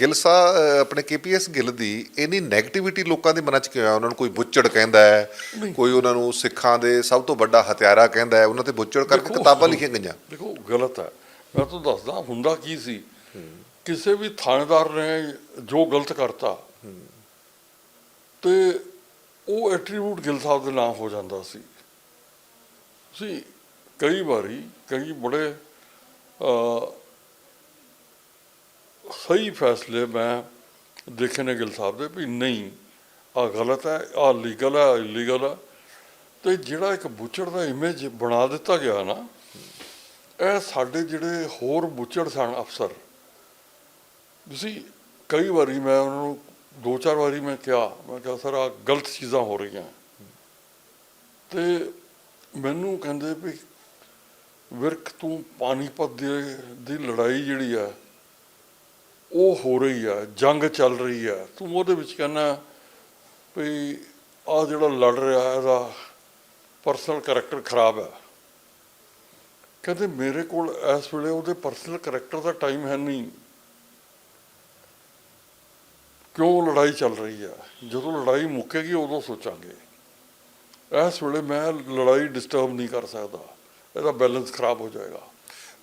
ਗਿੱਲ ਅਹ, ਆਪਣੇ ਕੇਪੀਐਸ ਗਿੱਲ ਦੀ ਇੰਨੀ 네ਗੇਟਿਵਿਟੀ ਲੋਕਾਂ ਦੇ ਮਨਾਂ 'ਚ ਕਿਉਂ ਆ? ਉਹਨਾਂ ਨੂੰ ਕੋਈ ਬੁੱਚੜ ਕਹਿੰਦਾ ਹੈ ਕੋਈ ਉਹਨਾਂ ਨੂੰ ਸਿੱਖਾਂ ਦੇ ਸਭ ਤੋਂ ਵੱਡਾ ਹਥਿਆਰਾ ਕਹਿੰਦਾ ਹੈ ਉਹਨਾਂ ਤੇ ਬੁੱਚੜ ਕਰਕੇ ਕਿਤਾਬਾਂ ਲਿਖੀਆਂ ਗਈਆਂ। ਦੇਖੋ ਗਲਤ ਹੈ। ਮੈਂ ਤੁਹਾਨੂੰ ਦੱਸਦਾ ਹੁੰਦਾ ਕੀ ਸੀ? ਕਿਸੇ ਵੀ ਥਾਣੇਦਾਰ ਨੇ ਜੋ ਗਲਤ ਕਰਤਾ ਤੇ ਉਹ ਐਟਰੀਬਿਊਟ ਗਿੱਲ ਸਾਹਿਬ ਦੇ ਨਾਮ ਹੋ ਜਾਂਦਾ ਸੀ। ਸੀ ਕਈ ਵਾਰੀ ਕਈ ਬੜੇ ਸਹੀ ਫੈਸਲੇ ਮੈਂ ਦੇਖੇ ਨੇ ਗਿੱਲ ਸਾਹਿਬ ਦੇ ਵੀ ਨਹੀਂ ਆ ਗਲਤ ਹੈ ਆ ਲੀਗਲ ਹੈ ਇਲੀਗਲ ਹੈ। ਤੇ ਜਿਹੜਾ ਇੱਕ ਬੁੱਚੜ ਦਾ ਇਮੇਜ ਬਣਾ ਦਿੱਤਾ ਗਿਆ ਨਾ, ਇਹ ਸਾਡੇ ਜਿਹੜੇ ਹੋਰ ਬੁੱਚੜ ਸਨ ਅਫਸਰ, ਤੁਸੀਂ ਕਈ ਵਾਰੀ ਮੈਂ ਉਹਨਾਂ ਨੂੰ ਦੋ ਚਾਰ ਵਾਰੀ ਮੈਂ ਕਿਹਾ ਮੈਂ ਕਿਹਾ, ਸਰ ਆ ਗਲਤ ਚੀਜ਼ਾਂ ਹੋ ਰਹੀਆਂ। ਤੇ ਮੈਨੂੰ ਕਹਿੰਦੇ ਵੀ, ਵਿਰਕ, ਤੂੰ ਪਾਣੀਪਤ ਦੇ, ਦੀ ਲੜਾਈ ਜਿਹੜੀ ਆ ਉਹ ਹੋ ਰਹੀ ਆ, ਜੰਗ ਚੱਲ ਰਹੀ ਆ। ਤੂੰ ਉਹਦੇ ਵਿੱਚ ਕਹਿੰਦਾ ਵੀ ਆ ਜਿਹੜਾ ਲੜ ਰਿਹਾ ਇਹਦਾ ਪਰਸਨਲ ਕੈਰੈਕਟਰ ਖਰਾਬ ਹੈ। ਕਹਿੰਦੇ ਮੇਰੇ ਕੋਲ ਇਸ ਵੇਲੇ ਉਹਦੇ ਪਰਸਨਲ ਕੈਰੈਕਟਰ ਦਾ ਟਾਈਮ ਹੈ ਨਹੀਂ। ਕਿਉਂ ਲੜਾਈ ਚੱਲ ਰਹੀ ਹੈ ਜਦੋਂ ਲੜਾਈ ਮੁੱਕੇਗੀ, ਉਦੋਂ ਸੋਚਾਂਗੇ। ਇਸ ਵੇਲੇ ਮੈਂ ਲੜਾਈ ਡਿਸਟਰਬ ਨਹੀਂ ਕਰ ਸਕਦਾ। ਇਹਦਾ ਬੈਲੈਂਸ ਖਰਾਬ ਹੋ ਜਾਏਗਾ।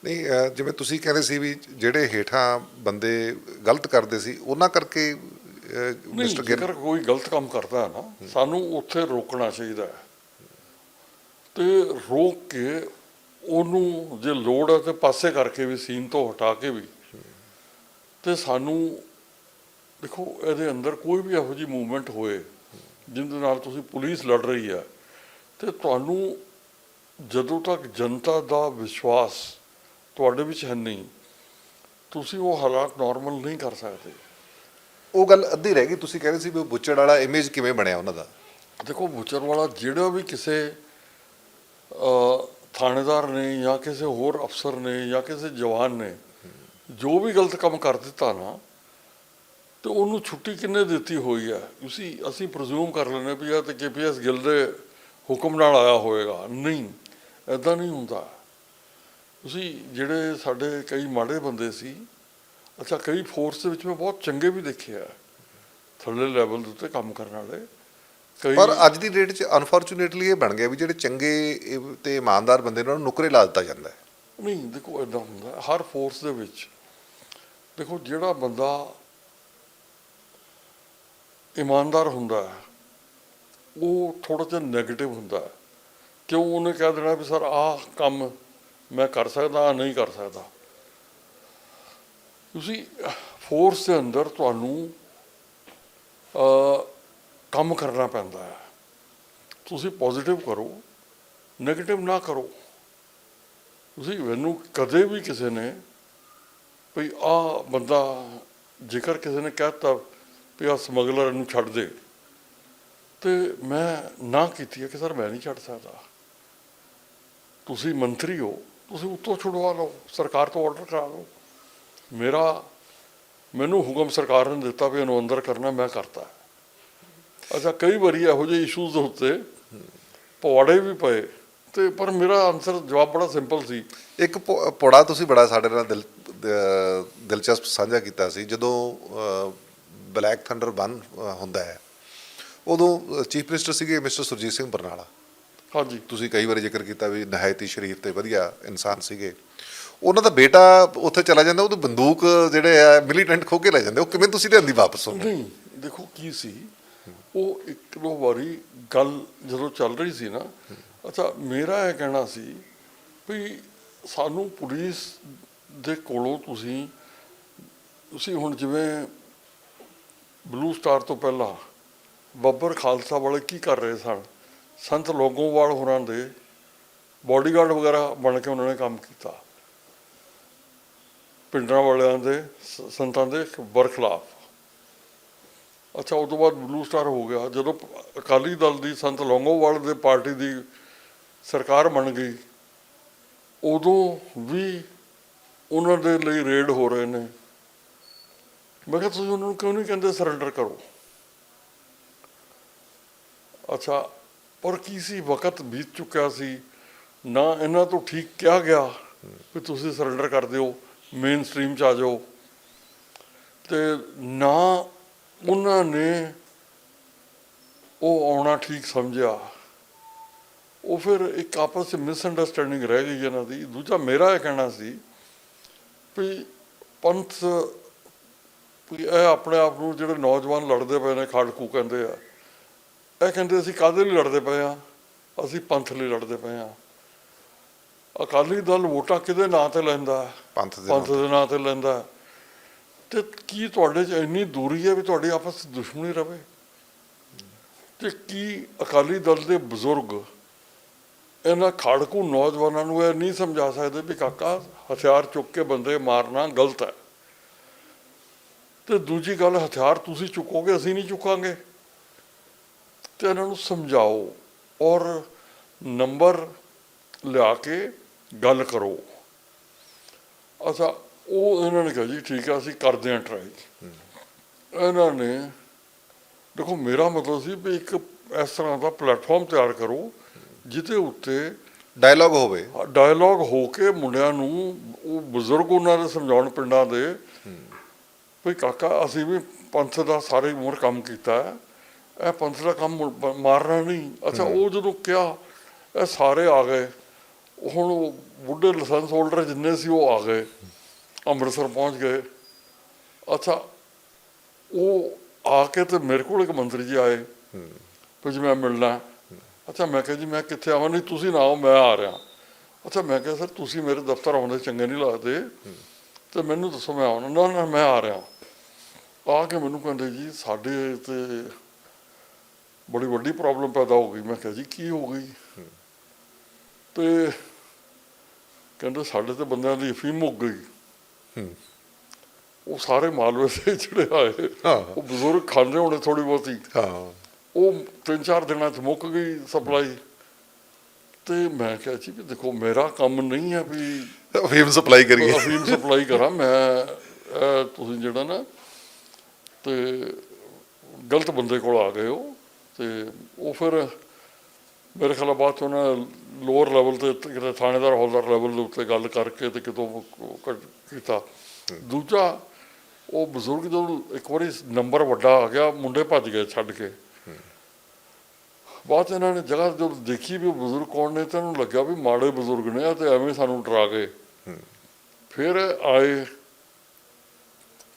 ਨਹੀਂ ਜਿਵੇਂ ਤੁਸੀਂ ਕਹਿੰਦੇ ਸੀ ਵੀ ਜਿਹੜੇ ਹੇਠਾਂ ਬੰਦੇ ਗਲਤ ਕਰਦੇ ਸੀ ਉਹਨਾਂ ਕਰਕੇ ਮਿਸਟਰ ਗਿੱਲ ਜੇਕਰ ਕੋਈ ਗਲਤ ਕੰਮ ਕਰਦਾ ਹੈ ਨਾ ਸਾਨੂੰ ਉੱਥੇ ਰੋਕਣਾ ਚਾਹੀਦਾ ਹੈ। ਤੇ ਰੋਕ ਕੇ ਉਹਨੂੰ ਜੇ ਲੋੜ ਹੈ ਤੇ ਪਾਸੇ ਕਰਕੇ ਵੀ ਸੀਨ ਤੋਂ ਹਟਾ ਕੇ ਵੀ ਤੇ ਸਾਨੂੰ ਦੇਖੋ ਇਹਦੇ ਅੰਦਰ ਕੋਈ ਵੀ ਇਹੋ ਜਿਹੀ ਮੂਵਮੈਂਟ ਹੋਏ ਜਿਹਦੇ ਨਾਲ ਤੁਸੀਂ ਪੁਲਿਸ ਲੜ ਰਹੀ ਹੈ ਤੇ ਤੁਹਾਨੂੰ ਜਦੋਂ ਤੱਕ ਜਨਤਾ ਦਾ ਵਿਸ਼ਵਾਸ ਤੁਹਾਡੇ ਵਿੱਚ ਹੈ ਨਹੀਂ ਤੁਸੀਂ ਉਹ ਹਾਲਾਤ ਨਾਰਮਲ ਨਹੀਂ ਕਰ ਸਕਦੇ। ਉਹ ਗੱਲ ਅੱਧੀ ਰਹਿ ਗਈ ਤੁਸੀਂ ਕਹਿੰਦੇ ਸੀ ਵੀ ਉਹ ਬੁੱਚੜ ਵਾਲਾ ਇਮੇਜ ਕਿਵੇਂ ਬਣਿਆ ਉਹਨਾਂ ਦਾ? ਦੇਖੋ ਬੁਚਰ ਵਾਲਾ ਜਿਹੜਾ ਵੀ ਕਿਸੇ ਥਾਣੇਦਾਰ ਨੇ ਜਾਂ ਕਿਸੇ ਹੋਰ ਅਫਸਰ ਨੇ ਜਾਂ ਕਿਸੇ ਜਵਾਨ ਨੇ ਜੋ ਵੀ ਗਲਤ ਕੰਮ ਕਰ ਦਿੱਤਾ ਨਾ ਤੇ ਉਹਨੂੰ ਛੁੱਟੀ ਕਿੰਨੇ ਦਿੱਤੀ ਹੋਈ ਹੈ? ਤੁਸੀਂ ਅਸੀਂ ਪ੍ਰਜ਼ੂਮ ਕਰ ਲੈਂਦੇ ਵੀ ਇਹ ਤੇ ਕੇਪੀਐਸ ਗਿੱਲ ਦੇ ਹੁਕਮ ਨਾਲ ਆਇਆ ਹੋਏਗਾ। ਨਹੀਂ ਐਦਾਂ ਨਹੀਂ ਹੁੰਦਾ। ਤੁਸੀਂ ਜਿਹੜੇ ਸਾਡੇ ਕਈ ਮਾੜੇ ਬੰਦੇ ਸੀ ਅੱਛਾ ਕਈ ਫੋਰਸ ਦੇ ਵਿੱਚ ਮੈਂ ਬਹੁਤ ਚੰਗੇ ਵੀ ਦੇਖੇ ਆ ਥੱਲੇ ਲੈਵਲ ਦੇ ਉੱਤੇ ਕੰਮ ਕਰਨ ਵਾਲੇ। ਕਈ ਪਰ ਅੱਜ ਦੀ ਡੇਟ 'ਚ ਅਨਫੋਰਚੂਨੇਟਲੀ ਇਹ ਬਣ ਗਿਆ ਵੀ ਜਿਹੜੇ ਚੰਗੇ ਤੇ ਇਮਾਨਦਾਰ ਬੰਦੇ ਨੇ ਨੁਕਰੇ ਲਾ ਦਿੱਤਾ ਜਾਂਦਾ ਹੈ। ਨਹੀਂ ਦੇਖੋ ਇਦਾਂ ਹੁੰਦਾ ਹਰ ਫੋਰਸ ਦੇ ਵਿੱਚ। ਦੇਖੋ ਜਿਹੜਾ ਬੰਦਾ ਇਮਾਨਦਾਰ ਹੁੰਦਾ ਹੈ ਉਹ ਥੋੜਾ ਜਿਹਾ 네ਗੇਟਿਵ ਹੁੰਦਾ ਕਿਉਂ ਉਹਨੇ ਕਹਿ ਦੇਣਾ ਵੀ ਸਰ ਆਹ ਕੰਮ ਮੈਂ ਕਰ ਸਕਦਾ ਨਹੀਂ ਕਰ ਸਕਦਾ। ਤੁਸੀਂ ਫੋਰਸ ਦੇ ਅੰਦਰ ਤੁਹਾਨੂੰ ਅ ਕੰਮ ਕਰਨਾ ਪੈਂਦਾ ਹੈ। ਤੁਸੀਂ ਪੋਜ਼ਿਟਿਵ ਕਰੋ 네ਗੇਟਿਵ ਨਾ ਕਰੋ। ਤੁਸੀਂ ਮੈਨੂੰ ਕਦੇ ਵੀ ਕਿਸੇ ਨੇ ਵੀ ਆ ਬੰਦਾ ਜੇਕਰ ਕਿਸੇ ਨੇ ਕਹਿਤਾ ਵੀ ਆ ਸਮਗਲਰ ਨੂੰ ਛੱਡ ਦੇ, ਤੇ ਮੈਂ ਨਾ ਕੀਤੀ ਹੈ ਕਿ ਸਰ ਮੈਂ ਨਹੀਂ ਛੱਡ ਸਕਦਾ। ਤੁਸੀਂ ਮੰਤਰੀ ਹੋ ਤੁਸੀਂ ਉੱਤੋਂ ਛੁਡਵਾ ਲਓ, ਸਰਕਾਰ ਤੋਂ ਆਰਡਰ ਕਰਾ ਲਓ। ਮੇਰਾ, ਮੈਨੂੰ ਹੁਕਮ ਸਰਕਾਰ ਨੇ ਦਿੱਤਾ ਵੀ ਇਹਨੂੰ ਅੰਦਰ ਕਰਨਾ, ਮੈਂ ਕਰਤਾ। ਅੱਛਾ, ਕਈ ਵਾਰੀ ਇਹੋ ਜਿਹੇ ਇਸ਼ੂਜ਼ ਦੇ ਉੱਤੇ ਪਵਾੜੇ ਵੀ ਪਏ ਤੇ ਪਰ ਮੇਰਾ ਆਨਸਰ ਜਵਾਬ ਬੜਾ ਸਿੰਪਲ ਸੀ। ਇੱਕ ਪ- ਪੌੜਾ ਤੁਸੀਂ ਬੜਾ ਸਾਡੇ ਨਾਲ ਦਿਲ ਦਿਲਚਸਪ ਸਾਂਝਾ ਕੀਤਾ ਸੀ। ਜਦੋਂ ਬਲੈਕ ਥੰਡਰ ਬਨ ਹੁੰਦਾ ਹੈ, ਉਦੋਂ ਚੀਫ ਮਿਨਿਸਟਰ ਸੀਗੇ ਮਿਸਟਰ ਸੁਰਜੀਤ ਸਿੰਘ ਬਰਨਾਲਾ। ਹਾਂਜੀ। ਤੁਸੀਂ ਕਈ ਵਾਰੀ ਜ਼ਿਕਰ ਕੀਤਾ ਵੀ ਨਹਾਇਤੀ ਸ਼ਰੀਫ ਤੇ ਵਧੀਆ ਇਨਸਾਨ ਸੀਗੇ। ਉਹਨਾਂ ਦਾ ਬੇਟਾ ਉੱਥੇ ਚਲਾ ਜਾਂਦਾ ਉਹਦੀ ਬੰਦੂਕ ਜਿਹੜੇ ਆ ਮਿਲੀਟੈਂਟ ਖੋ ਕੇ ਲੈ ਜਾਂਦੇ ਉਹ ਕਿਵੇਂ ਤੁਸੀਂ ਲਿਆਂਦੀ ਵਾਪਸ ਉਹਨੂੰ ਨਹੀਂ ਦੇਖੋ ਕੀ ਸੀ ਉਹ ਇੱਕ ਦੋ ਵਾਰੀ ਗੱਲ ਜਦੋਂ ਚੱਲ ਰਹੀ ਸੀ ਨਾ ਅੱਛਾ ਮੇਰਾ ਇਹ ਕਹਿਣਾ ਸੀ ਵੀ ਸਾਨੂੰ ਪੁਲਿਸ ਦੇ ਕੋਲੋਂ ਤੁਸੀਂ ਤੁਸੀਂ ਹੁਣ ਜਿਵੇਂ ਬਲੂ ਸਟਾਰ ਤੋਂ ਪਹਿਲਾਂ ਬੱਬਰ ਖਾਲਸਾ ਵਾਲੇ ਕੀ ਕਰ ਰਹੇ ਸਨ? ਸੰਤ ਲੋਗੋਵਾਲ ਹੋਰਾਂ ਦੇ ਬਾਡੀਗਾਰਡ ਵਗੈਰਾ ਬਣ ਕੇ ਉਹਨਾਂ ਨੇ ਕੰਮ ਕੀਤਾ। ਪਿੰਡਾਂ ਵਾਲਿਆਂ ਦੇ ਸੰਤਾਂ ਦੇ ਬਰਖਲਾਫ ਅੱਛਾ ਉਸ ਤੋਂ ਬਾਅਦ ਬਲੂ ਸਟਾਰ ਹੋ ਗਿਆ। ਜਦੋਂ ਅਕਾਲੀ ਦਲ ਦੀ ਸੰਤ ਲੌਂਗੋਵਾਲ ਦੇ ਪਾਰਟੀ ਦੀ ਸਰਕਾਰ ਬਣ ਗਈ, ਉਦੋਂ ਵੀ ਉਹਨਾਂ ਦੇ ਲਈ ਰੇਡ ਹੋ ਰਹੇ ਨੇ। ਮੈਂ ਕਿਹਾ, ਤੁਸੀਂ ਉਹਨਾਂ ਨੂੰ ਕਿਉਂ ਨਹੀਂ ਕਹਿੰਦੇ ਸਰੈਂਡਰ ਕਰੋ? ਅੱਛਾ ਪਰ ਕੀ ਸੀ? ਵਕਤ ਬੀਤ ਚੁੱਕਿਆ ਸੀ। ਨਾ ਇਹਨਾਂ ਤੋਂ ਠੀਕ ਕਿਹਾ ਗਿਆ ਵੀ ਤੁਸੀਂ ਸਰੈਂਡਰ ਕਰ ਦਿਓ ਮੇਨ ਸਟ੍ਰੀਮ ਚ ਆ ਜਾਓ। ਤੇ ਨਾ ਉਹਨਾਂ ਨੇ ਉਹ ਆਉਣਾ ਠੀਕ ਸਮਝਿਆ। ਉਹ ਫਿਰ ਇੱਕ ਆਪਸ ਵਿੱਚ ਮਿਸਅੰਡਰਸਟੈਂਡਿੰਗ ਰਹਿ ਗਈ ਇਹਨਾਂ ਦੀ। ਦੂਜਾ ਮੇਰਾ ਇਹ ਕਹਿਣਾ ਸੀ ਵੀ ਪੰਥ ਵੀ ਇਹ ਆਪਣੇ ਆਪ ਨੂੰ ਜਿਹੜੇ ਨੌਜਵਾਨ ਲੜਦੇ ਪਏ ਨੇ, ਖਾੜਕੂ ਕਹਿੰਦੇ ਆ ਇਹ ਕਹਿੰਦੇ ਅਸੀਂ ਕਾਹਦੇ ਲਈ ਲੜਦੇ ਪਏ ਆ ਅਸੀਂ ਪੰਥ ਲਈ ਲੜਦੇ ਪਏ ਆ ਅਕਾਲੀ ਦਲ ਵੋਟਾਂ ਕਿਹਦੇ ਨਾਂ ਤੇ ਲੈਂਦਾ? ਪੰਥ ਦੇ ਪੰਥ। ਦੇ ਨਾਂ ਤੇ ਲੈਂਦਾ। ਤੇ ਕੀ ਤੁਹਾਡੇ 'ਚ ਇੰਨੀ ਦੂਰੀ ਹੈ ਵੀ ਤੁਹਾਡੀ ਆਪਸ 'ਚ ਦੁਸ਼ਮਣੀ ਰਵੇ ਤੇ ਕੀ ਅਕਾਲੀ ਦਲ ਦੇ ਬਜ਼ੁਰਗ ਇਹਨਾਂ ਖਾੜਕੂ ਨੌਜਵਾਨਾਂ ਨੂੰ ਇਹ ਨਹੀਂ ਸਮਝਾ ਸਕਦੇ ਵੀ ਕਾਕਾ ਹਥਿਆਰ ਚੁੱਕ ਕੇ ਬੰਦੇ ਮਾਰਨਾ ਗਲਤ ਹੈ ਤੇ ਦੂਜੀ ਗੱਲ ਹਥਿਆਰ ਤੁਸੀਂ ਚੁੱਕੋਗੇ ਅਸੀਂ ਨਹੀਂ ਚੁੱਕਾਂਗੇ ਤੇ ਇਹਨਾਂ ਨੂੰ ਸਮਝਾਓ ਔਰ ਨੰਬਰ ਲਿਆ ਕੇ ਗੱਲ ਕਰੋ। ਅੱਛਾ ਉਹ ਇਹਨਾਂ ਨੇ ਕਿਹਾ ਜੀ ਠੀਕ ਆ ਅਸੀਂ ਕਰਦੇ ਹਾਂ ਟਰਾਈ ਇਹਨਾਂ ਨੇ ਦੇਖੋ ਮੇਰਾ ਮਤਲਬ ਸੀ ਵੀ ਇੱਕ ਇਸ ਤਰ੍ਹਾਂ ਦਾ ਪਲੇਟਫਾਰਮ ਤਿਆਰ ਕਰੋ ਜਿਹਦੇ ਉੱਤੇ ਡਾਇਲੌਗ ਹੋਵੇ। ਡਾਇਲੌਗ ਹੋ ਕੇ ਮੁੰਡਿਆਂ ਨੂੰ ਉਹ ਬਜ਼ੁਰਗ ਉਹਨਾਂ ਦੇ ਸਮਝਾਉਣ ਪਿੰਡਾਂ ਦੇ ਵੀ ਕਾਕਾ ਅਸੀਂ ਵੀ ਪੰਥ ਦਾ ਸਾਰੀ ਉਮਰ ਕੰਮ ਕੀਤਾ ਹੈ। ਇਹ ਪੰਥ ਦਾ ਕੰਮ ਮੁੜ- ਮਾਰਨਾ ਨਹੀਂ। ਅੱਛਾ ਉਹ ਜਦੋਂ ਕਿਹਾ ਇਹ ਸਾਰੇ ਆ ਗਏ। ਹੁਣ ਉਹ ਬੁੱਢੇ ਲਾਇਸੈਂਸ ਹੋਲਡਰ ਜਿੰਨੇ ਸੀ ਉਹ ਆ ਗਏ। ਅੰਮ੍ਰਿਤਸਰ ਪਹੁੰਚ ਗਏ। ਅੱਛਾ ਉਹ ਆ ਕੇ ਤੇ ਮੇਰੇ ਕੋਲ ਇੱਕ ਮੰਤਰੀ ਜੀ ਆਏ। ਵੀ ਜੀ ਮੈਂ ਮਿਲਣਾ। ਅੱਛਾ ਮੈਂ ਕਿਹਾ ਜੀ ਮੈਂ ਕਿੱਥੇ ਆਵਾਂ? ਨਹੀਂ ਤੁਸੀਂ ਨਾ ਆਓ ਮੈਂ ਆ ਰਿਹਾ। ਅੱਛਾ ਮੈਂ ਕਿਹਾ ਸਰ ਤੁਸੀਂ ਮੇਰੇ ਦਫ਼ਤਰ ਆਉਂਦੇ ਚੰਗੇ ਨਹੀਂ ਲੱਗਦੇ। ਤੇ ਮੈਨੂੰ ਦੱਸੋ ਮੈਂ ਆਉਣਾ? ਨਾ ਨਾ ਮੈਂ ਆ ਰਿਹਾ। ਆ ਕੇ ਮੈਨੂੰ ਕਹਿੰਦੇ ਜੀ ਸਾਡੇ ਤੇ ਬੜੀ ਵੱਡੀ ਪ੍ਰੋਬਲਮ ਪੈਦਾ ਹੋ ਗਈ। ਮੈਂ ਕਿਹਾ ਜੀ ਕੀ ਹੋ ਗਈ? ਤੇ ਕਹਿੰਦੇ ਸਾਡੇ ਤੇ ਬੰਦਿਆਂ ਦੀ ਅਫੀਮ ਮੁੱਕ ਗਈ। ਉਹ ਸਾਰੇ ਮਾਲਵੇ ਦੇ ਜਿਹੜੇ ਆਏ। ਉਹ ਬਜ਼ੁਰਗ ਖਾਂਦੇ ਹੋਣੇ ਥੋੜੀ ਬਹੁਤੀ। ਹਾਂ ਉਹ ਤਿੰਨ ਚਾਰ ਦਿਨਾਂ ਚ ਮੁੱਕ ਗਈ ਸਪਲਾਈ। ਤੇ ਮੈਂ ਕਿਹਾ ਜੀ ਵੀ ਦੇਖੋ ਮੇਰਾ ਕੰਮ ਨਹੀਂ ਹੈ ਵੀ ਅਫੀਮ ਸਪਲਾਈ ਕਰੀਏ। ਅਫੀਮ ਸਪਲਾਈ ਕਰਾਂ। ਮੈਂ ਤੁਸੀਂ ਜਿਹੜਾ ਨਾ ਤੇ ਗਲਤ ਬੰਦੇ ਕੋਲ ਆ ਗਏ ਹੋ। ਤੇ ਉਹ ਫਿਰ ਮੇਰੇ ਖਿਆਲ ਬਾਅਦ ਉਹਨਾਂ ਲੋਅਰ ਲੈਵਲ ਤੇ ਕਿਤੇ ਥਾਣੇਦਾਰ, ਹੌਲਦਾਰ ਲੈਵਲ ਦੇ ਉੱਤੇ ਗੱਲ ਕਰਕੇ ਤੇ ਕਿਤੋਂ ਕੀਤਾ। ਦੂਜਾ, ਉਹ ਬਜ਼ੁਰਗ ਜਦੋਂ ਇੱਕ ਵਾਰੀ ਨੰਬਰ ਵੱਡਾ ਆ ਗਿਆ, ਮੁੰਡੇ ਭੱਜ ਗਏ ਛੱਡ ਕੇ। ਬਾਅਦ ਇਹਨਾਂ ਨੇ ਜਗ੍ਹਾ ਜਦੋਂ ਦੇਖੀ ਵੀ ਬਜ਼ੁਰਗ ਕੌਣ ਨੇ, ਤਾਂ ਇਹਨੂੰ ਲੱਗਿਆ ਵੀ ਮਾੜੇ ਬਜ਼ੁਰਗ ਨੇ, ਆ ਤੇ ਐਵੇਂ ਸਾਨੂੰ ਡਰਾ ਗਏ। ਫਿਰ ਆਏ,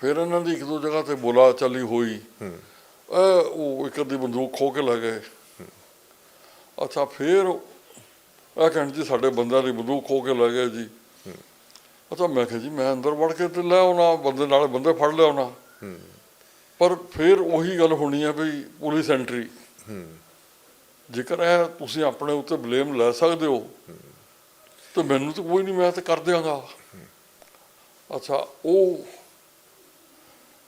ਫਿਰ ਇਹਨਾਂ ਦੀ ਇੱਕ ਦੋ ਜਗ੍ਹਾ ਤੇ ਬੋਲਾ ਚਾਲੀ ਹੋਈ। ਉਹ ਇੱਕ ਅੱਧੀ ਬੰਦੂਕ ਖੋ ਕੇ ਲੈ ਗਏ। ਅੱਛਾ, ਫਿਰ ਇਹ ਕਹਿਣ ਜੀ, ਸਾਡੇ ਬੰਦਿਆਂ ਦੀ ਬੰਦੂਕ ਖੋ ਕੇ ਲੈ ਗਏ ਜੀ। ਅੱਛਾ, ਮੈਂ ਕਿਹਾ ਜੀ, ਮੈਂ ਅੰਦਰ ਵੜ ਕੇ ਤੇ ਲੈ ਆਉਣਾ, ਬੰਦੇ ਨਾਲ ਬੰਦੇ ਫੜ ਲਿਆਉਣਾ ਪਰ ਫਿਰ ਉਹੀ ਗੱਲ ਹੋਣੀ ਹੈ ਵੀ ਪੁਲਿਸ ਐਂਟਰੀ। ਜੇਕਰ ਇਹ ਤੁਸੀਂ ਆਪਣੇ ਉੱਤੇ ਬਲੇਮ ਲੈ ਸਕਦੇ ਹੋ, ਤੇ ਮੈਨੂੰ ਤਾਂ ਕੋਈ ਨਹੀਂ ਮੈਂ ਤਾਂ ਕਰ ਦਿਆਂਗਾ। ਅੱਛਾ, ਉਹ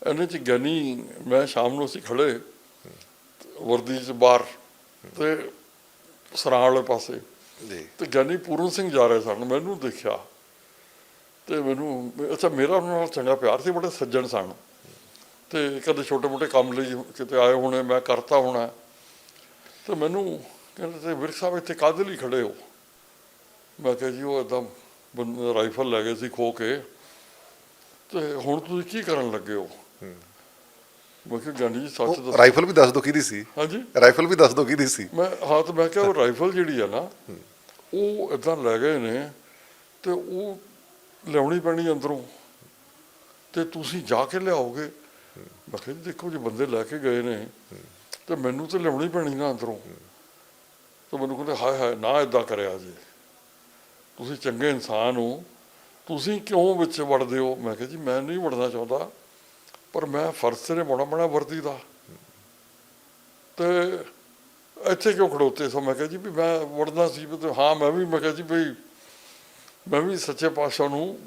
ਇਹਨੇ ਚ ਗਿਆਨੀ ਮੈਂ ਸ਼ਾਮ ਨੂੰ ਅਸੀਂ ਖੜੇ ਵਰਦੀ ਚ ਬਾਹਰ ਤੇ ਸਰਾਂ ਵਾਲੇ ਪਾਸੇ। ਜੀ। ਤੇ ਗਿਆਨੀ ਪੂਰਨ ਸਿੰਘ ਜਾ ਰਹੇ ਸਨ ਮੈਨੂੰ ਦੇਖਿਆ। ਤੇ ਮੈਨੂੰ ਅੱਛਾ ਮੇਰਾ ਉਹਨਾਂ ਨਾਲ ਚੰਗਾ ਪਿਆਰ ਸੀ ਬੜੇ ਸੱਜਣ ਸਨ। ਤੇ ਕਦੇ ਛੋਟੇ ਮੋਟੇ ਕੰਮ ਲਈ ਕਿਤੇ ਆਏ ਹੋਣੇ ਮੈਂ ਕਰਤਾ ਹੋਣਾ। ਤੇ ਮੈਨੂੰ ਕਹਿੰਦੇ ਤੇ ਵਿਰਕ ਸਾਹਿਬ ਇੱਥੇ ਕਾਹਦੇ ਲਈ ਖੜੇ ਹੋ? ਮੈਂ ਕਿਹਾ ਜੀ ਉਹ ਬੰਦੇ ਰਾਈਫਲ ਲੈ ਗਏ ਸੀ ਖੋ ਕੇ। ਤੇ ਹੁਣ ਤੁਸੀਂ ਕੀ ਕਰਨ ਲੱਗੇ ਹੋ? ਮੈਂ ਕਿਹਾ ਜੀ ਸੱਚ ਦੱਸੋ। ਰਾਈਫਲ ਵੀ ਦੱਸ ਦੋ ਕਿਹਦੀ ਸੀ? ਹਾਂਜੀ। ਰਾਈਫਲ ਵੀ ਦੱਸ ਦੋ ਕਿਹਦੀ ਸੀ? ਮੈਂ ਹਾਂ ਤੇ ਮੈਂ ਕਿਹਾ ਉਹ ਰਾਈਫਲ ਜਿਹੜੀ ਆ ਨਾ ਉਹ ਇਦਾਂ ਲੈ ਗਏ ਨੇ ਤੇ ਉਹ ਲਿਆਉਣੀ ਪੈਣੀ ਅੰਦਰੋਂ। ਤੇ ਤੁਸੀਂ ਜਾ ਕੇ ਲਿਆਓਗੇ। ਮੈਂ ਕਿਹਾ ਦੇਖੋ ਜੇ ਬੰਦੇ ਲੈ ਕੇ ਗਏ ਨੇ ਤੇ ਮੈਨੂੰ ਤੇ ਲਿਆਉਣੀ ਪੈਣੀ ਨਾ ਅੰਦਰੋਂ। ਤੇ ਮੈਨੂੰ ਕਹਿੰਦੇ ਹਾਏ ਹਾਏ ਨਾ ਇਦਾਂ ਕਰਿਆ ਜੀ। ਤੁਸੀਂ ਚੰਗੇ ਇਨਸਾਨ ਹੋ। ਤੁਸੀਂ ਕਿਉਂ ਵਿੱਚ ਵੜਦੇ ਹੋ? ਮੈਂ ਕਿਹਾ ਜੀ ਮੈਂ ਨਹੀਂ ਵੜਨਾ ਚਾਹੁੰਦਾ। ਪਰ ਮੈਂ ਫਰਜ਼ ਤੇ ਬਣਾ ਬਣਾ ਵਰਦੀ ਦਾ ਤੇ ਇੱਥੇ ਕਿਉਂ ਖੜੋਤੇ ਸੋ ਮੈਂ ਕਿਹਾ ਜੀ ਵੀ ਮੈਂ ਵੜਨਾ ਸੀ ਤੇ ਹਾਂ ਮੈਂ ਵੀ ਮੈਂ ਕਿਹਾ ਜੀ ਵੀ ਮੈਂ ਵੀ ਸੱਚੇ ਪਾਤਸ਼ਾਹ ਨੂੰ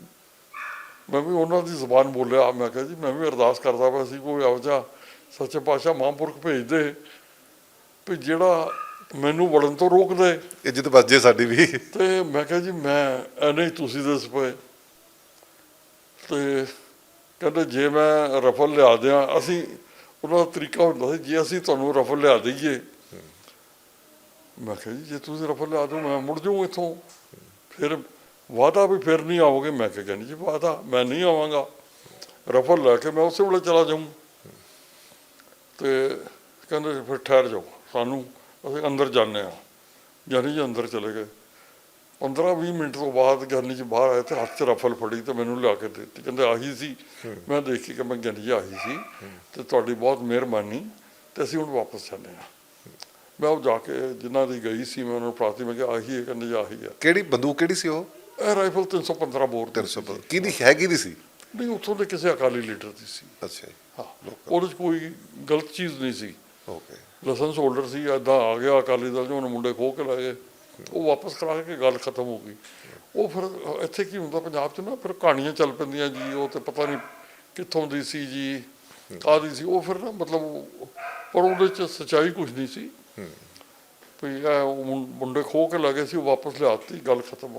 ਮੈਂ ਵੀ ਉਹਨਾਂ ਦੀ ਜ਼ੁਬਾਨ ਬੋਲਿਆ ਮੈਂ ਕਿਹਾ ਜੀ ਮੈਂ ਵੀ ਅਰਦਾਸ ਕਰਦਾ ਪਿਆ ਸੀ ਕੋਈ ਜਿਹਾ ਸੱਚੇ ਪਾਤਸ਼ਾਹ ਮਹਾਂਪੁਰਖ ਭੇਜ ਦੇ ਵੀ ਜਿਹੜਾ ਮੈਨੂੰ ਵੜਨ ਤੋਂ ਰੋਕ ਦੇ। ਇੱਜ਼ਤ ਵੱਜੇ ਸਾਡੀ ਵੀ। ਤੇ ਮੈਂ ਕਿਹਾ ਜੀ ਮੈਂ ਐਨੇ ਹੀ ਤੁਸੀਂ ਦੱਸ ਪਏ ਤੇ ਕਹਿੰਦੇ ਜੇ ਮੈਂ ਰਫਲ ਲਿਆ ਦਿਆਂ, ਅਸੀਂ ਉਹਨਾਂ ਦਾ ਤਰੀਕਾ ਹੁੰਦਾ ਸੀ, ਜੇ ਅਸੀਂ ਤੁਹਾਨੂੰ ਰਫਲ ਲਿਆ ਦਈਏ। ਮੈਂ ਕਿਹਾ ਜੀ, ਜੇ ਤੁਸੀਂ ਰਫਲ ਲਿਆ ਦਿਓ, ਮੈਂ ਮੁੜ ਜਾਊਂ ਇੱਥੋਂ। ਫਿਰ ਵਾਦਾ ਵੀ ਫਿਰ ਨਹੀਂ ਆਓਗੇ ਮੈਂ ਕਿਹਾ ਕਹਿੰਦੀ ਜੀ ਵਾਦਾ ਮੈਂ ਨਹੀਂ ਆਵਾਂਗਾ। ਰਫਲ ਲੈ ਕੇ ਮੈਂ ਉਸੇ ਵੇਲੇ ਚਲਾ ਜਾਊਂ। ਤੇ ਕਹਿੰਦੇ ਫਿਰ ਠਹਿਰ ਜਾਓ। ਸਾਨੂੰ ਅਸੀਂ ਅੰਦਰ ਜਾਂਦੇ ਆ ਗਿਆਨੀ ਜੀ ਅੰਦਰ ਚਲੇ ਗਏ। 15-20 ਮਿੰਟ ਤੋਂ ਬਾਅਦ ਗਿਆਨੀ ਜੀ ਬਾਹਰ ਆਏ ਤੇ ਹੱਥ 'ਚ ਰਫਲ ਫੜੀ ਤੇ ਮੈਨੂੰ ਲਿਆ ਕੇ ਦਿੱਤੀ। ਕਹਿੰਦੇ ਆਹੀ ਸੀ। ਮੈਂ ਦੇਖੀ ਕਿ ਮੈਂ ਗਿਆਨੀ ਜੀ ਆਹੀ ਸੀ ਤੇ ਤੁਹਾਡੀ ਬਹੁਤ ਮਿਹਰਬਾਨੀ ਤੇ ਅਸੀਂ ਹੁਣ ਵਾਪਸ ਜਾਂਦੇ ਆ ਮੈਂ ਉਹ ਜਾ ਕੇ ਜਿਨ੍ਹਾਂ ਦੀ ਗਈ ਸੀ ਮੈਂ ਉਹਨਾਂ ਨੂੰ ਪ੍ਰਾਰਥੀ ਮੈਂ ਕਿਹਾ ਆਹੀ ਹੈ ਕਹਿੰਦੇ ਜੀ ਆਹੀ ਹੈ। ਕਿਹੜੀ ਬੰਦੂਕ ਕਿਹੜੀ ਸੀ ਉਹ? ਇਹ ਰਾਈਫਲ 315 ਬੋਰ ਦੀ 300 ਕਿਹਦੀ ਹੈ ਕਿਹਦੀ ਸੀ? ਨਹੀਂ ਉੱਥੋਂ ਦੇ ਕਿਸੇ ਅਕਾਲੀ ਲੀਡਰ ਦੀ ਸੀ। ਅੱਛਾ ਜੀ। ਹਾਂ ਉਹਦੇ 'ਚ ਕੋਈ ਗਲਤ ਚੀਜ਼ ਨਹੀਂ ਸੀ। ਓਕੇ। ਲਾਇਸੈਂਸ ਹੋਲਡਰ ਸੀ ਐਦਾਂ ਆ ਗਿਆ ਅਕਾਲੀ ਦਲ 'ਚ ਉਹਨੇ ਮੁੰਡੇ ਖੋਹ ਕੇ ਲੈ ਗਏ ਉਹ ਵਾਪਸ ਕਰਾ ਕੇ ਗੱਲ ਖਤਮ ਹੋ ਗਈ। ਉਹ ਫਿਰ ਇੱਥੇ ਕੀ ਹੁੰਦਾ ਪੰਜਾਬ 'ਚ ਨਾ ਫਿਰ ਕਹਾਣੀਆਂ ਚੱਲ ਪੈਂਦੀਆਂ ਜੀ ਉਹ ਤੇ ਪਤਾ ਨਹੀਂ ਕਿੱਥੋਂ ਦੀ ਸੀ ਜੀ ਕਾਹਦੀ ਸੀ। ਉਹ ਫਿਰ ਨਾ ਮਤਲਬ ਪਰ ਉਹਦੇ 'ਚ ਸੱਚਾਈ ਕੁਝ ਨਹੀਂ ਸੀ। ਵੀ ਇਹ ਉਹ ਮੁੰਡੇ ਖੋਹ ਕੇ ਲੈ ਗਏ ਸੀ ਉਹ ਵਾਪਸ ਲਿਆਤੀ ਗੱਲ ਖਤਮ ਹੋ